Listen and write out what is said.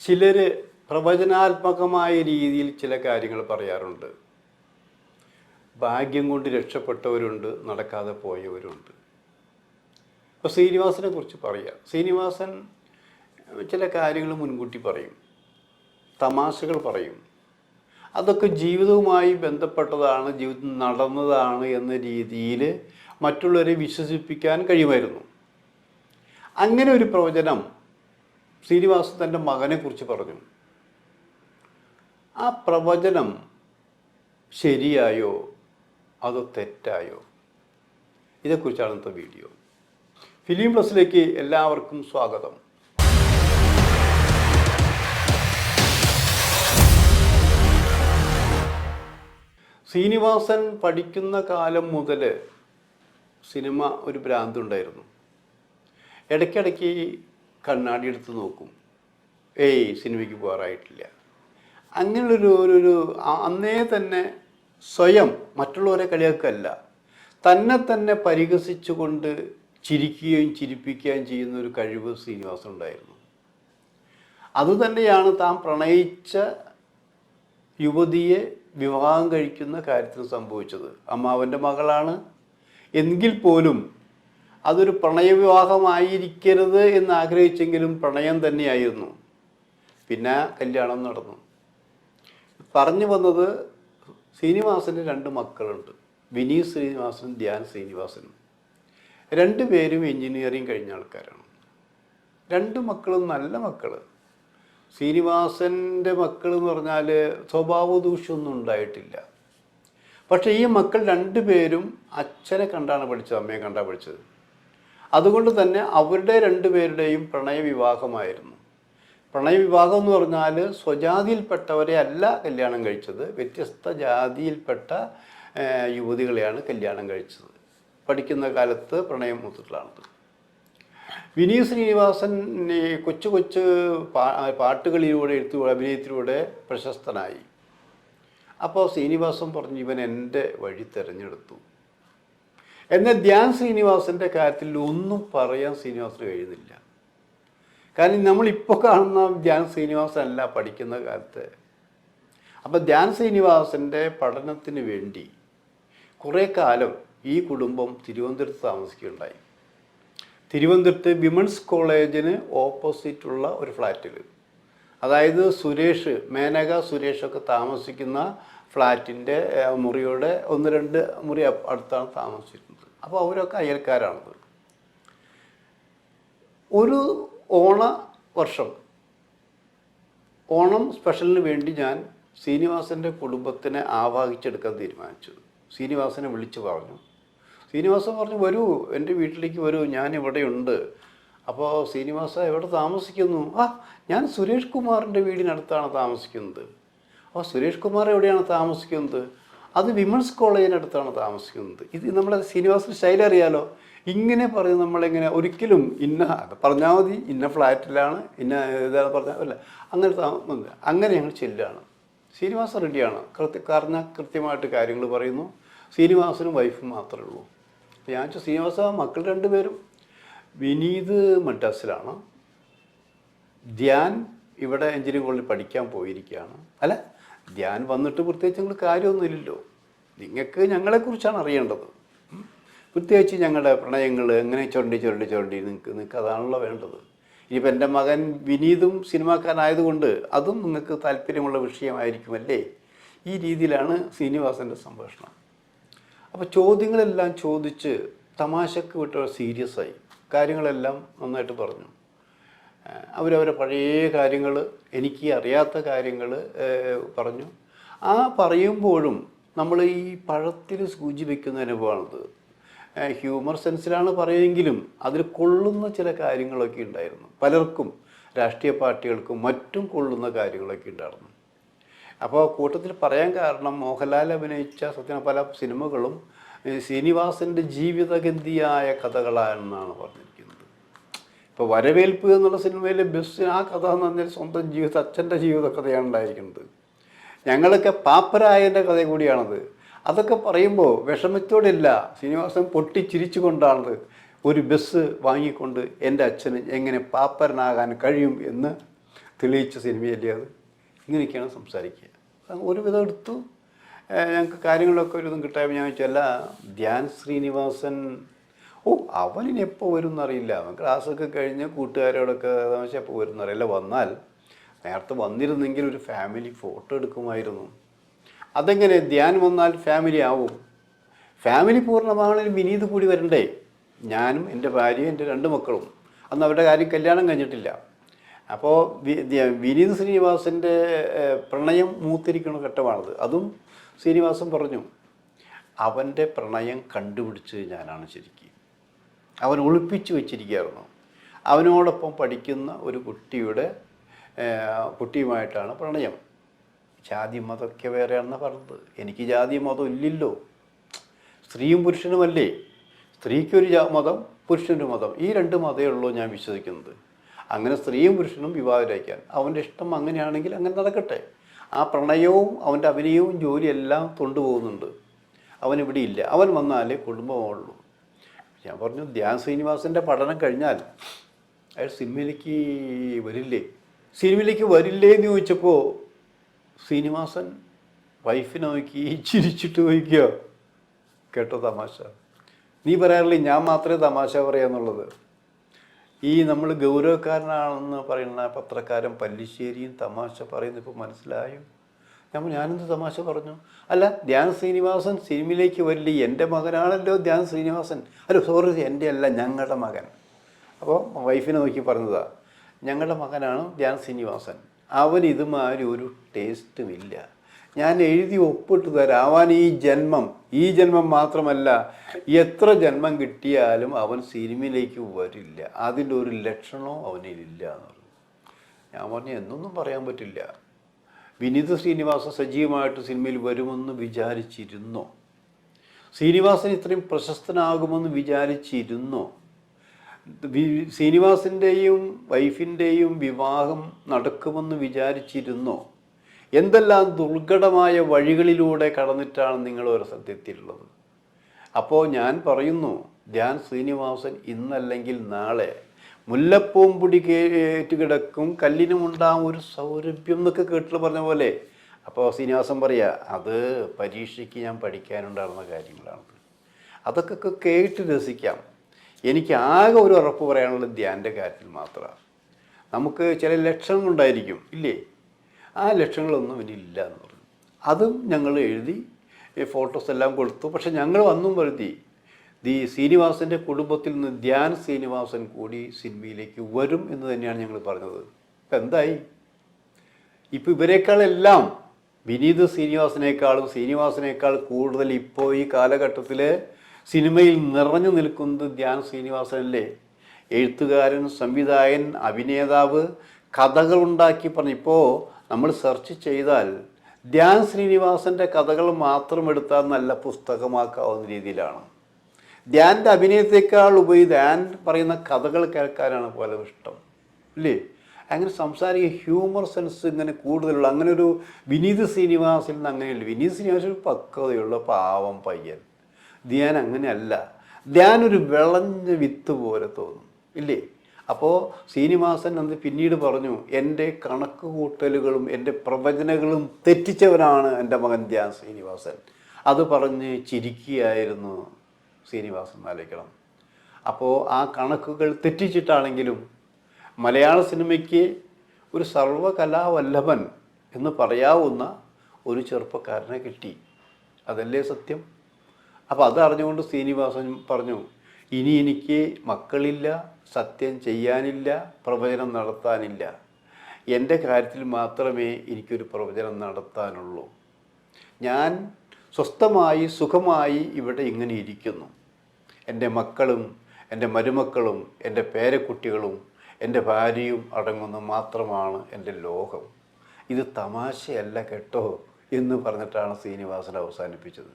ചിലർ പ്രവചനാത്മകമായ രീതിയിൽ ചില കാര്യങ്ങൾ പറയാറുണ്ട്. ഭാഗ്യം കൊണ്ട് രക്ഷപ്പെട്ടവരുണ്ട് നടക്കാതെ പോയവരുണ്ട്. അപ്പോൾ ശ്രീനിവാസനെ കുറിച്ച് പറയാം. ശ്രീനിവാസൻ ചില കാര്യങ്ങൾ മുൻകൂട്ടി പറയും. തമാശകൾ പറയും. അതൊക്കെ ജീവിതവുമായി ബന്ധപ്പെട്ടതാണ് ജീവിതം നടന്നതാണ് എന്ന രീതിയിൽ മറ്റുള്ളവരെ വിശ്വസിപ്പിക്കാൻ കഴിയുമായിരുന്നു. അങ്ങനെ ഒരു പ്രവചനം ശ്രീനിവാസൻ തന്റെ മകനെക്കുറിച്ച് പറഞ്ഞു. ആ പ്രവചനം ശരിയായോ? അതോ തെറ്റായോ? ഇതേക്കുറിച്ചാണ് ഇന്നത്തെ വീഡിയോ. ഫിലിം പ്ലസിലേക്ക് എല്ലാവർക്കും സ്വാഗതം. ശ്രീനിവാസൻ പഠിക്കുന്ന കാലം മുതൽ സിനിമ ഒരു ഭ്രാന്തുണ്ടായിരുന്നു. ഇടയ്ക്കിടയ്ക്ക് കണ്ണാടി എടുത്ത് നോക്കും. ഏയ് സിനിമയ്ക്ക് പോകാറായിട്ടില്ല. അങ്ങനെയുള്ളൊരു ഒരു ഒരു അന്നേ തന്നെ സ്വയം മറ്റുള്ളവരെ കളിയാക്കല്ല തന്നെ തന്നെ പരിഹസിച്ചുകൊണ്ട് ചിരിക്കുകയും ചിരിപ്പിക്കുകയും ചെയ്യുന്ന ഒരു കഴിവ് ശ്രീനിവാസൻ ഉണ്ടായിരുന്നു. അതുതന്നെയാണ് താൻ പ്രണയിച്ച യുവതിയെ വിവാഹം കഴിക്കുന്ന കാര്യത്തിൽ സംഭവിച്ചത്. അമ്മാവന്റെ മകളാണ്. എങ്കിൽ പോലും അതൊരു പ്രണയവിവാഹമായിരിക്കരുത് എന്ന് ആഗ്രഹിച്ചെങ്കിലും പ്രണയം തന്നെയായിരുന്നു. പിന്നെ കല്യാണം നടന്നു. പറഞ്ഞു വന്നത് ശ്രീനിവാസന് രണ്ട് മക്കളുണ്ട്. വിനീത് ശ്രീനിവാസനും ധ്യാൻ ശ്രീനിവാസനും. രണ്ടുപേരും എൻജിനീയറിങ് കഴിഞ്ഞ ആൾക്കാരാണ്. രണ്ട് മക്കളും നല്ല മക്കൾ ശ്രീനിവാസന്റെ മക്കൾ എന്ന് പറഞ്ഞാൽ സ്വഭാവ ദൂഷ്യമൊന്നും ഉണ്ടായിട്ടില്ല. പക്ഷേ ഈ മക്കൾ രണ്ടുപേരും അച്ഛനെ കണ്ടാണ് പഠിച്ചത് അമ്മയെ കണ്ടാണ് പഠിച്ചത്. അതുകൊണ്ട് തന്നെ അവരുടെ രണ്ടുപേരുടെയും പ്രണയവിവാഹമായിരുന്നു. പ്രണയവിവാഹം എന്ന് പറഞ്ഞാൽ സ്വജാതിയിൽപ്പെട്ടവരെ അല്ല കല്യാണം കഴിച്ചത് വ്യത്യസ്ത ജാതിയിൽപ്പെട്ട യുവതികളെയാണ് കല്യാണം കഴിച്ചത്. പഠിക്കുന്ന കാലത്ത് പ്രണയം മൂത്തിട്ടുള്ളതാണത് വിനീത് ശ്രീനിവാസൻ കൊച്ചു കൊച്ചു പാട്ടുകളിലൂടെ എഴുത്തിലൂടെ അഭിനയത്തിലൂടെ പ്രശസ്തനായി. അപ്പോൾ ശ്രീനിവാസൻ പറഞ്ഞു ഇവൻ എന്റെ വഴി തിരഞ്ഞെടുത്തു. എന്നാൽ ധ്യാൻ ശ്രീനിവാസന്റെ കാര്യത്തിൽ ഒന്നും പറയാൻ ശ്രീനിവാസന് കഴിയുന്നില്ല. കാരണം നമ്മളിപ്പോൾ കാണുന്ന ധ്യാൻ ശ്രീനിവാസൻ അല്ല പഠിക്കുന്ന കാലത്ത്. അപ്പോൾ ധ്യാൻ ശ്രീനിവാസന്റെ പഠനത്തിന് വേണ്ടി കുറേ കാലം ഈ കുടുംബം തിരുവനന്തപുരത്ത് താമസിക്കുകയുണ്ടായി. തിരുവനന്തപുരത്ത് വിമൻസ് കോളേജിന് ഓപ്പോസിറ്റുള്ള ഒരു ഫ്ലാറ്റിൽ. അതായത് സുരേഷ് മേനക സുരേഷൊക്കെ താമസിക്കുന്ന ഫ്ലാറ്റിന്റെ മുറിയുടെ ഒന്ന് രണ്ട് മുറി അപ്പ- അടുത്താണ് താമസിച്ചിരുന്നത് അപ്പോൾ അവരൊക്കെ അയൽക്കാരാണത് ഒരു ഓണ വർഷം. ഓണം സ്പെഷ്യലിന് വേണ്ടി ഞാൻ ശ്രീനിവാസന്റെ കുടുംബത്തിനെ ആവാഹിച്ചെടുക്കാൻ തീരുമാനിച്ചു. ശ്രീനിവാസനെ വിളിച്ചു പറഞ്ഞു. ശ്രീനിവാസൻ പറഞ്ഞു വരൂ എന്റെ വീട്ടിലേക്ക് വരൂ ഞാൻ ഇവിടെയുണ്ട് അപ്പോൾ ശ്രീനിവാസ എവിടെ താമസിക്കുന്നു? ആ ഞാൻ സുരേഷ് കുമാറിന്റെ വീടിനടുത്താണ് താമസിക്കുന്നത്. അപ്പോൾ സുരേഷ് കുമാർ എവിടെയാണ് താമസിക്കുന്നത്? അത് വിമൻസ് അടുത്താണ് താമസിക്കുന്നത്. ഇത് നമ്മളെ ശ്രീനിവാസ ശൈലി അറിയാലോ? ഇങ്ങനെ പറഞ്ഞ് നമ്മളിങ്ങനെ ഒരിക്കലും ഇന്ന പറഞ്ഞാൽ മതി ഇന്ന ഫ്ലാറ്റിലാണ് ഇന്ന ഇതാണ് പറഞ്ഞാൽ അല്ല അങ്ങനെ താ- അങ്ങനെ ഞങ്ങൾ ചെല്ലുകയാണ്. ശ്രീനിവാസ റെഡിയാണ്. കൃത്യ കാരണം കൃത്യമായിട്ട് കാര്യങ്ങൾ പറയുന്നു. ശ്രീനിവാസനും വൈഫും മാത്രമേ ഉള്ളൂ. ഞാൻ വെച്ചാൽ ശ്രീനിവാസ മക്കൾ രണ്ടുപേരും? വിനീത് മദ്രാസിലാണ്. ധ്യാൻ ഇവിടെ എഞ്ചിനീയറിംഗ് കോളേജിൽ പഠിക്കാൻ പോയിരിക്കുകയാണ്. അല്ല ധ്യാൻ വന്നിട്ട് പ്രത്യേകിച്ച് ഞങ്ങൾ കാര്യമൊന്നുമില്ലല്ലോ. നിങ്ങൾക്ക് ഞങ്ങളെക്കുറിച്ചാണ് അറിയേണ്ടത്. പ്രത്യേകിച്ച് ഞങ്ങളുടെ പ്രണയങ്ങൾ എങ്ങനെ ചുരണ്ടി ചുരണ്ടി ചുരണ്ടി നിങ്ങൾക്ക് നിങ്ങൾക്ക് അതാണല്ലോ വേണ്ടത്. ഇനിയിപ്പോൾ എന്റെ മകൻ വിനീതും സിനിമാക്കാരനായതുകൊണ്ട് അതും നിങ്ങൾക്ക് താല്പര്യമുള്ള വിഷയമായിരിക്കുമല്ലേ? ഈ രീതിയിലാണ് ശ്രീനിവാസന്റെ സംഭാഷണം. അപ്പോൾ ചോദ്യങ്ങളെല്ലാം ചോദിച്ച് തമാശക്ക് വിട്ടവർ സീരിയസ് ആയി കാര്യങ്ങളെല്ലാം നന്നായിട്ട് പറഞ്ഞു. അവരവരെ പഴയ കാര്യങ്ങൾ എനിക്ക് അറിയാത്ത കാര്യങ്ങൾ പറഞ്ഞു. ആ പറയുമ്പോഴും നമ്മൾ ഈ പഴത്തിൽ സൂചി വയ്ക്കുന്ന അനുഭവമാണത് ഹ്യൂമർ സെൻസിലാണ് പറയുമെങ്കിലും അതിൽ കൊള്ളുന്ന ചില കാര്യങ്ങളൊക്കെ ഉണ്ടായിരുന്നു. പലർക്കും രാഷ്ട്രീയ പാർട്ടികൾക്കും മറ്റും കൊള്ളുന്ന കാര്യങ്ങളൊക്കെ ഉണ്ടായിരുന്നു. അപ്പോൾ കൂട്ടത്തിൽ പറയാൻ കാരണം മോഹൻലാൽ അഭിനയിച്ച സത്യം പല സിനിമകളും ശ്രീനിവാസിന്റെ ജീവിതഗന്ധിയായ കഥകളാണെന്നാണ് പറഞ്ഞിരിക്കുന്നത് ഇപ്പോൾ വരവേൽപ്പ് എന്നുള്ള സിനിമയിലെ ബെസ്റ്റ് ആ കഥ എന്ന് പറഞ്ഞാൽ സ്വന്തം ജീവിത അച്ഛന്റെ ജീവിത കഥയാണ് ഉണ്ടായിരിക്കുന്നത്. ഞങ്ങളൊക്കെ പാപ്പരായന്റെ കഥ കൂടിയാണത്. അതൊക്കെ പറയുമ്പോൾ വിഷമത്തോടില്ല ശ്രീനിവാസൻ പൊട്ടിച്ചിരിച്ചുകൊണ്ടാണത് ഒരു ബസ് വാങ്ങിക്കൊണ്ട് എന്റെ അച്ഛന് എങ്ങനെ പാപ്പരനാകാൻ കഴിയും എന്ന് തെളിയിച്ച സിനിമയല്ലേ അത്? ഇങ്ങനെയൊക്കെയാണ് സംസാരിക്കുക. ഒരു ഒരുവിധം എടുത്തു. ഞങ്ങൾക്ക് കാര്യങ്ങളൊക്കെ ഒരു ഇതും കിട്ടാൻ ഞാൻ ചോദിച്ചല്ല ധ്യാൻ ശ്രീനിവാസൻ ഓ അവനിനി എപ്പോൾ വരും എന്നറിയില്ല അവൻ ക്ലാസ്സൊക്കെ കഴിഞ്ഞ് കൂട്ടുകാരോടൊക്കെ തമാശ എപ്പോൾ വരും എന്നറിയില്ല വന്നാൽ നേരത്തെ വന്നിരുന്നെങ്കിൽ ഒരു ഫാമിലി ഫോട്ടോ എടുക്കുമായിരുന്നു. അതെങ്ങനെ? ധ്യാൻ വന്നാൽ ഫാമിലി ആവും. ഫാമിലി പൂർണമാണെങ്കിൽ വിനീത് കൂടി വരണ്ടേ? ഞാനും എന്റെ ഭാര്യയും എന്റെ രണ്ട് മക്കളും. അന്ന് അവരുടെ കാര്യം കല്യാണം കഴിഞ്ഞിട്ടില്ല. അപ്പോൾ വിനീത് ശ്രീനിവാസന്റെ പ്രണയം മൂത്തിരിക്കുന്ന ഘട്ടമാണത്. അതും ശ്രീനിവാസൻ പറഞ്ഞു. അവന്റെ പ്രണയം കണ്ടുപിടിച്ചത് ഞാനാണ് ശരിക്കും. അവൻ ഒളിപ്പിച്ചു വെച്ചിരിക്കുകയായിരുന്നു. അവനോടൊപ്പം പഠിക്കുന്ന ഒരു കുട്ടിയുടെ കുട്ടിയുമായിട്ടാണ് പ്രണയം. ജാതി മതമൊക്കെ വേറെയാണെന്ന് പറഞ്ഞത്. എനിക്ക് ജാതി മതം ഇല്ലല്ലോ. സ്ത്രീയും പുരുഷനുമല്ലേ സ്ത്രീക്കൊരു മതം പുരുഷനൊരു മതം. ഈ രണ്ട് മതമേ ഉള്ളൂ ഞാൻ വിശ്വസിക്കുന്നത്. അങ്ങനെ സ്ത്രീയും പുരുഷനും വിവാഹരാക്കാൻ അവന്റെ ഇഷ്ടം അങ്ങനെയാണെങ്കിൽ അങ്ങനെ നടക്കട്ടെ. ആ പ്രണയവും അവന്റെ അഭിനയവും ജോലിയെല്ലാം കൊണ്ടുപോകുന്നുണ്ട് അവനിവിടെ ഇല്ല. അവൻ വന്നാലേ കുടുംബമുള്ളൂ. ഞാൻ പറഞ്ഞു ധ്യാൻ ശ്രീനിവാസന്റെ പഠനം കഴിഞ്ഞാൽ അയാൾ സിനിമയിലേക്ക് വരില്ലേ? സിനിമയിലേക്ക് വരില്ലേ എന്ന് ചോദിച്ചപ്പോൾ ശ്രീനിവാസൻ വൈഫിനെ നോക്കി ചിരിച്ചിട്ട് ചോദിക്കുക കേട്ടോ തമാശ? നീ പറയാറില്ലേ ഞാൻ മാത്രമേ തമാശ പറയാന്നുള്ളത് ഈ നമ്മൾ ഗൗരവക്കാരനാണെന്ന് പറയുന്ന പത്രക്കാരൻ പല്ലിശ്ശേരിയും തമാശ പറയുന്നത് ഇപ്പോൾ മനസ്സിലായോ? ഞാൻ ഞാനെന്ത് തമാശ പറഞ്ഞു? അല്ല ധ്യാൻ ശ്രീനിവാസൻ സിനിമയിലേക്ക് വരില്ല? എന്റെ മകനാണല്ലോ ധ്യാൻ ശ്രീനിവാസൻ. അല്ല സോറി എന്റെ അല്ല ഞങ്ങളുടെ മകൻ. അപ്പോൾ വൈഫിനെ നോക്കി പറഞ്ഞതാ ഞങ്ങളുടെ മകനാണ് ധ്യാൻ ശ്രീനിവാസൻ. അവൻ ഇതുമാതിരി ഒരു ടേസ്റ്റും ഇല്ല. ഞാൻ എഴുതി ഒപ്പിട്ട് തരാം. അവൻ ഈ ജന്മം ഈ ജന്മം മാത്രമല്ല എത്ര ജന്മം കിട്ടിയാലും അവൻ സിനിമയിലേക്ക് വരില്ല. അതിന്റെ ഒരു ലക്ഷണവും അവനിലില്ല എന്ന് പറഞ്ഞു. ഞാൻ പറഞ്ഞു എന്നൊന്നും പറയാൻ പറ്റില്ല. വിനീത് ശ്രീനിവാസൻ സജീവമായിട്ട് സിനിമയിൽ വരുമെന്ന് വിചാരിച്ചിരുന്നോ? ശ്രീനിവാസൻ ഇത്രയും പ്രശസ്തനാകുമെന്ന് വിചാരിച്ചിരുന്നോ? ശ്രീനിവാസിന്റെയും വൈഫിന്റെയും വിവാഹം നടക്കുമെന്ന് വിചാരിച്ചിരുന്നോ? എന്തെല്ലാം ദുർഘടമായ വഴികളിലൂടെ കടന്നിട്ടാണ് നിങ്ങൾ ഒരു സത്യത്തിലുള്ളത്? അപ്പോൾ ഞാൻ പറയുന്നു ധ്യാൻ ശ്രീനിവാസൻ ഇന്നല്ലെങ്കിൽ നാളെ മുല്ലപ്പൂമ്പൊടി കേറ്റ് കിടക്കും കല്ലിനും കല്ലിനുമുണ്ടാകും ഒരു സൗരഭ്യം എന്നൊക്കെ കേട്ടിട്ട് പറഞ്ഞ പോലെ. അപ്പോൾ ശ്രീനിവാസൻ പറയാ അത് പരീക്ഷയ്ക്ക് ഞാൻ പഠിക്കാനുണ്ടായിരുന്ന കാര്യങ്ങളാണ്. അതൊക്കെ കേട്ട് രസിക്കാം. എനിക്ക് ആകെ ഒരു ഉറപ്പ് പറയാനുള്ളത് ധ്യാന്റെ കാര്യത്തിൽ മാത്രമാണ് നമുക്ക് ചില ലക്ഷണങ്ങളുണ്ടായിരിക്കും ഇല്ലേ? ആ ലക്ഷണങ്ങളൊന്നും ഇനിയില്ല എന്ന് പറഞ്ഞു. അതും ഞങ്ങൾ എഴുതി ഫോട്ടോസ് എല്ലാം കൊടുത്തു. പക്ഷെ ഞങ്ങൾ വന്നും വരുത്തി ദി ശ്രീനിവാസന്റെ കുടുംബത്തിൽ നിന്ന് ധ്യാൻ ശ്രീനിവാസൻ കൂടി സിനിമയിലേക്ക് വരും എന്ന് തന്നെയാണ് ഞങ്ങൾ പറഞ്ഞത്. ഇപ്പം എന്തായി? ഇപ്പോൾ ഇവരെക്കാളെല്ലാം വിനീത് ശ്രീനിവാസനേക്കാളും ശ്രീനിവാസനേക്കാൾ കൂടുതൽ ഇപ്പോൾ ഈ കാലഘട്ടത്തിൽ സിനിമയിൽ നിറഞ്ഞു നിൽക്കുന്നത് ധ്യാൻ ശ്രീനിവാസനല്ലേ? എഴുത്തുകാരൻ സംവിധായകൻ അഭിനേതാവ് കഥകളുണ്ടാക്കി പറഞ്ഞു ഇപ്പോൾ നമ്മൾ സെർച്ച് ചെയ്താൽ ധ്യാൻ ശ്രീനിവാസന്റെ കഥകൾ മാത്രം എടുത്താൽ നല്ല പുസ്തകമാക്കാവുന്ന രീതിയിലാണ്. ധ്യാന്റെ അഭിനയത്തെക്കാൾ ഉപരി ധ്യാൻ പറയുന്ന കഥകൾ കേൾക്കാനാണ് പോലെ ഇഷ്ടം. ഇല്ലേ? അങ്ങനെ സംസാരിക്കുക ഹ്യൂമർ സെൻസ് ഇങ്ങനെ കൂടുതലുള്ള അങ്ങനെ ഒരു വിനീത് ശ്രീനിവാസിൽ നിന്ന് അങ്ങനെയല്ല. വിനീത് ശ്രീനിവാസിൽ ഒരു പക്വതയുള്ള പാവം പയ്യൻ. ധ്യാൻ അങ്ങനെയല്ല. ധ്യാൻ ഒരു വിളഞ്ഞ വിത്ത് പോലെ തോന്നും. ഇല്ലേ? അപ്പോൾ ശ്രീനിവാസൻ അന്ന് പിന്നീട് പറഞ്ഞു എന്റെ കണക്ക് കൂട്ടലുകളും എന്റെ പ്രവചനങ്ങളും തെറ്റിച്ചവനാണ് എന്റെ മകൻ ധ്യാൻ ശ്രീനിവാസൻ. അത് പറഞ്ഞ് ചിരിക്കുകയായിരുന്നു. ശ്രീനിവാസൻ ആലോചിക്കണം അപ്പോൾ ആ കണക്കുകൾ തെറ്റിച്ചിട്ടാണെങ്കിലും മലയാള സിനിമയ്ക്ക് ഒരു സർവകലാവല്ലഭൻ എന്ന് പറയാവുന്ന ഒരു ചെറുപ്പക്കാരനെ കിട്ടി. അതല്ലേ സത്യം? അപ്പോൾ അതറിഞ്ഞുകൊണ്ട് ശ്രീനിവാസൻ പറഞ്ഞു ഇനി എനിക്ക് മക്കളില്ല സത്യം ചെയ്യാനില്ല പ്രവചനം നടത്താനില്ല. എന്റെ കാര്യത്തിൽ മാത്രമേ എനിക്കൊരു പ്രവചനം നടത്താനുള്ളൂ. ഞാൻ സ്വസ്ഥമായി സുഖമായി ഇവിടെ ഇങ്ങനെ ഇരിക്കുന്നു. എന്റെ മക്കളും എന്റെ മരുമക്കളും എന്റെ പേരക്കുട്ടികളും എന്റെ ഭാര്യയും അടങ്ങുന്ന മാത്രമാണ് എന്റെ ലോകം. ഇത് തമാശയല്ല കേട്ടോ എന്ന് പറഞ്ഞിട്ടാണ് ശ്രീനിവാസൻ അവസാനിപ്പിച്ചത്.